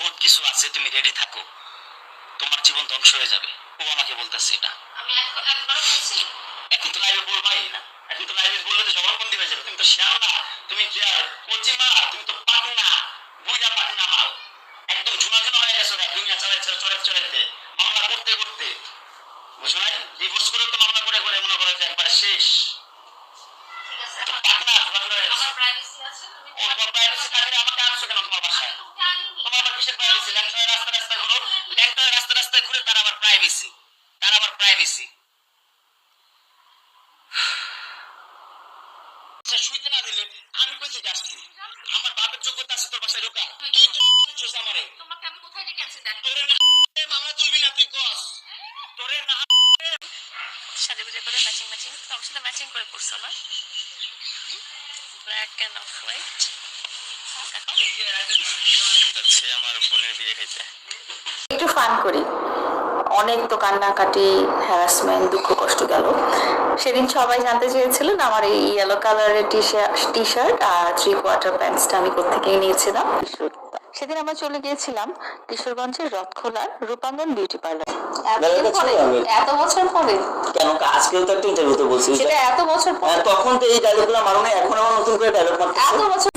বহুত কিছু আছে তুমি রেডি থাকো। তোমার জীবন ধ্বংস হয়ে যাবে। ও আমাকে বলতেছে এটা। আমি এক- একবারও বলছি? এখন তো লাইভে বলবাই না। এখন তো লাইভে বললে তো জবানবন্দি হয়ে যাবে। তুমি তো শিয়াল না তুমি কি আর কচি মা তুমি তো পাকনা বুইরা পাকনা মাল। একদম ঝুনা ঝুনা হয়ে গেছো দুনিয়া চালাই চড়াইতে চড়াইতে মামলা করতে করতে। বুঝো নাই? ডিভোর্স করে তো মামলা করে করে মনে করো যে একবার শেষ। ঠিক আছে পাকনা ঝুনা ঝুনা হয়ে গেছো। আমার প্রাইভেসি আছে তুমি ও তোমার প্রাইভেসি থাকলে আমাকে আনছো কেন? প্রাইভেসি তার আবার প্রাইভেসি শুইতে না দিলে আমি কই থেকে আসছি? আমার বাপের যোগ্যতা আছে তোর বাসায় ঢোকা তুই তো আমারে। তোমাকে আমি কোথায় ডেকে আনছি দেখ। তোরে না মামলা তুলবি না তুই কস। তোরে না সাজে গুজে করে ম্যাচিং ম্যাচিং আমার সাথে ম্যাচিং করে পড়ছো না? ব্ল্যাক অ্যান্ড অফ হোয়াইট আমার বোনের বিয়ে খাইতে একটু ফান করি। অনেক তো কান্নাকাটি হ্যারাসমেন্ট দুঃখ কষ্ট গেল। সেদিন সবাই জানতে চেয়েছিলেন আমার এই ইয়েলো কালারের টি শার্ট আর থ্রি কোয়ার্টার প্যান্টসটা আমি কোথেকে নিয়েছিলাম। সেদিন আমরা চলে গিয়েছিলাম কিশোরগঞ্জের রথখোলার রূপাঙ্গন বিউটি পার্লার? এত বছর পরে। কেন আজকেও তো একটা ইন্টারভিউতে বলছি। সেটা এত বছর পরে। তখন তো এই ডায়লগুলো মারো না এখন আবার নতুন করে ডায়লগ এত বছর